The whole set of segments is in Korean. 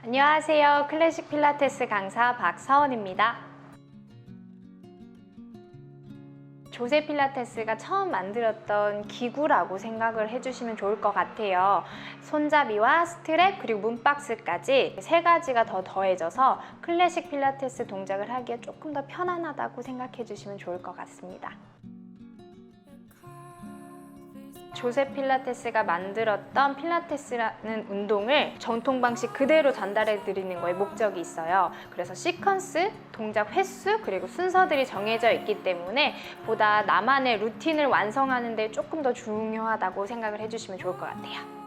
안녕하세요. 클래식 필라테스 강사 박서원입니다. 조세 필라테스가 처음 만들었던 기구라고 생각을 해주시면 좋을 것 같아요. 손잡이와 스트랩 그리고 문박스까지 세 가지가 더 더해져서 클래식 필라테스 동작을 하기에 조금 더 편안하다고 생각해 주시면 좋을 것 같습니다. 조세 필라테스가 만들었던 필라테스라는 운동을 전통 방식 그대로 전달해 드리는 거에 목적이 있어요. 그래서 시퀀스, 동작 횟수, 그리고 순서들이 정해져 있기 때문에 보다 나만의 루틴을 완성하는 데 조금 더 중요하다고 생각을 해주시면 좋을 것 같아요.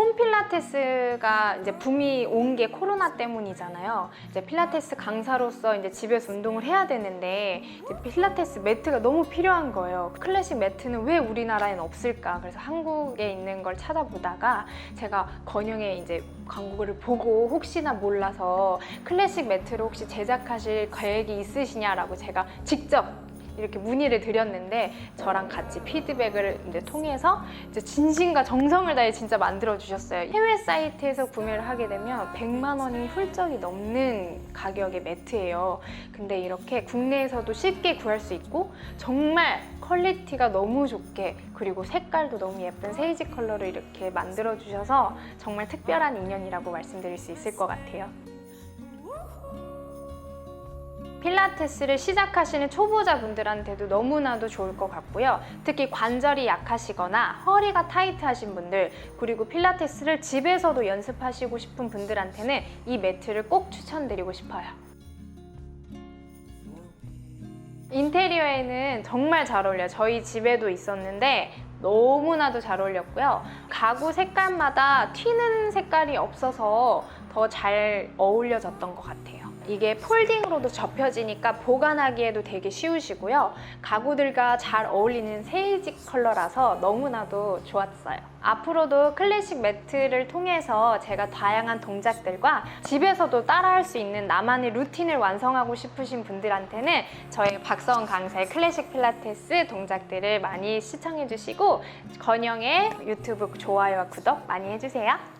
홈 필라테스가 이제 붐이 온 게 코로나 때문이잖아요. 이제 필라테스 강사로서 이제 집에서 운동을 해야 되는데 필라테스 매트가 너무 필요한 거예요. 클래식 매트는 왜 우리나라에는 없을까? 그래서 한국에 있는 걸 찾아보다가 제가 건영에 이제 광고를 보고 혹시나 몰라서 클래식 매트를 혹시 제작하실 계획이 있으시냐라고 제가 직접 이렇게 문의를 드렸는데 저랑 같이 피드백을 이제 통해서 이제 진심과 정성을 다해 진짜 만들어 주셨어요. 해외 사이트에서 구매를 하게 되면 100만 원이 훌쩍이 넘는 가격의 매트예요. 근데 이렇게 국내에서도 쉽게 구할 수 있고 정말 퀄리티가 너무 좋게 그리고 색깔도 너무 예쁜 세이지 컬러로 이렇게 만들어 주셔서 정말 특별한 인연이라고 말씀드릴 수 있을 것 같아요. 필라테스를 시작하시는 초보자분들한테도 너무나도 좋을 것 같고요. 특히 관절이 약하시거나 허리가 타이트하신 분들, 그리고 필라테스를 집에서도 연습하시고 싶은 분들한테는 이 매트를 꼭 추천드리고 싶어요. 인테리어에는 정말 잘 어울려요. 저희 집에도 있었는데 너무나도 잘 어울렸고요. 가구 색깔마다 튀는 색깔이 없어서 더 잘 어울려졌던 것 같아요. 이게 폴딩으로도 접혀지니까 보관하기에도 되게 쉬우시고요. 가구들과 잘 어울리는 세이지 컬러라서 너무나도 좋았어요. 앞으로도 클래식 매트를 통해서 제가 다양한 동작들과 집에서도 따라할 수 있는 나만의 루틴을 완성하고 싶으신 분들한테는 저희 박서원 강사의 클래식 필라테스 동작들을 많이 시청해 주 건영의 유튜브 좋아요와 구독 많이 해주세요.